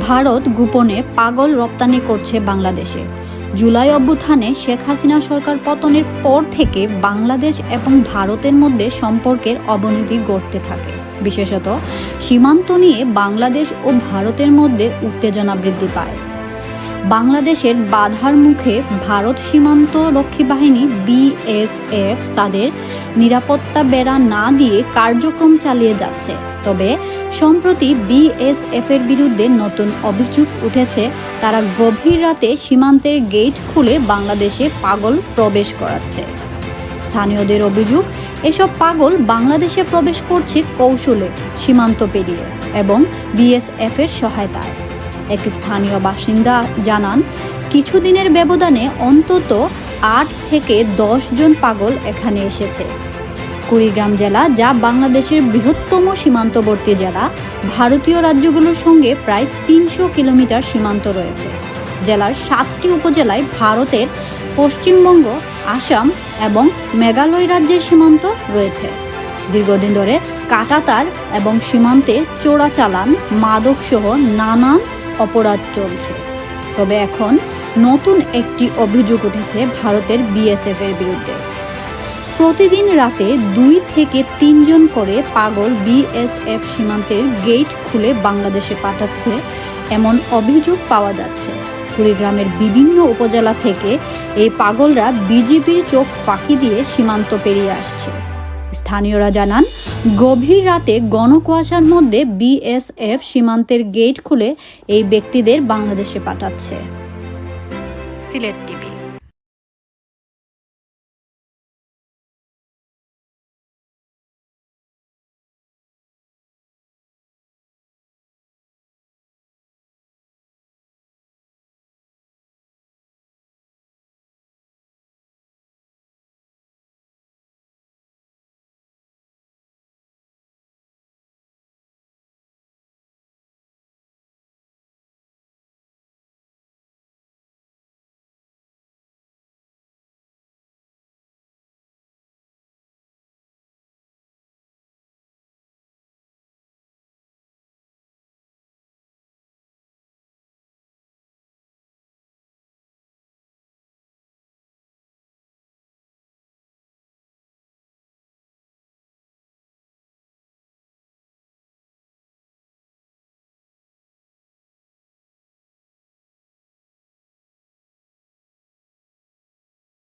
ভারত গোপনে পাগল রপ্তানি করছে বাংলাদেশে। জুলাই অভ্যুত্থানে শেখ হাসিনা সরকার পতনের পর থেকে বাংলাদেশ এবং ভারতের মধ্যে সম্পর্কের অবনতি ঘটতে থাকে। বিশেষত সীমান্ত নিয়ে বাংলাদেশ ও ভারতের মধ্যে উত্তেজনা বৃদ্ধি পায়। বাংলাদেশের বাধার মুখে ভারত সীমান্ত রক্ষী বাহিনী বিএসএফ তাদের নিরাপত্তা বেড়া না দিয়ে কার্যক্রম চালিয়ে যাচ্ছে। তবে সম্প্রতি বিএসএফ এর বিরুদ্ধে নতুন অভিযোগ উঠেছে, তারা গভীর রাতে সীমান্তের গেট খুলে বাংলাদেশে পাগল প্রবেশ করাচ্ছে। স্থানীয়দের অভিযোগ, এসব পাগল বাংলাদেশে প্রবেশ করছে কৌশলে সীমান্ত পেরিয়ে এবং বিএসএফ এর সহায়তায়। এক স্থানীয় বাসিন্দা জানান, কিছুদিনের ব্যবধানে অন্তত আট থেকে দশ জন পাগল এখানে এসেছে। কুড়িগ্রাম জেলা যা বাংলাদেশের বৃহত্তম সীমান্তবর্তী জেলা, ভারতীয় রাজ্যগুলোর সঙ্গে প্রায় তিনশো কিলোমিটার সীমান্ত রয়েছে। জেলার সাতটি উপজেলায় ভারতের পশ্চিমবঙ্গ, আসাম এবং মেঘালয় রাজ্যের সীমান্ত রয়েছে। দীর্ঘদিন ধরে কাটাতার এবং সীমান্তে চোরাচালান, মাদকসহ নানান অপরাধ চলছে। তবে এখন নতুন একটি অভিযোগ উঠেছে ভারতের বিএসএফ এর বিরুদ্ধে। প্রতিদিন রাতে দুই থেকে তিনজন করে পাগল বিএসএফ সীমান্তের গেট খুলে বাংলাদেশে পাঠাচ্ছে এমন অভিযোগ পাওয়া যাচ্ছে। কুড়িগ্রামের বিভিন্ন উপজেলা থেকে এই পাগলরা বিজিবির চোখ ফাঁকি দিয়ে সীমান্ত পেরিয়ে আসছে। স্থানীয়রা জানান, গভীর রাতে গণকুয়াশার মধ্যে বিএসএফ সীমান্তের গেট খুলে এই ব্যক্তিদের বাংলাদেশে পাঠাচ্ছে। সিলেট টিম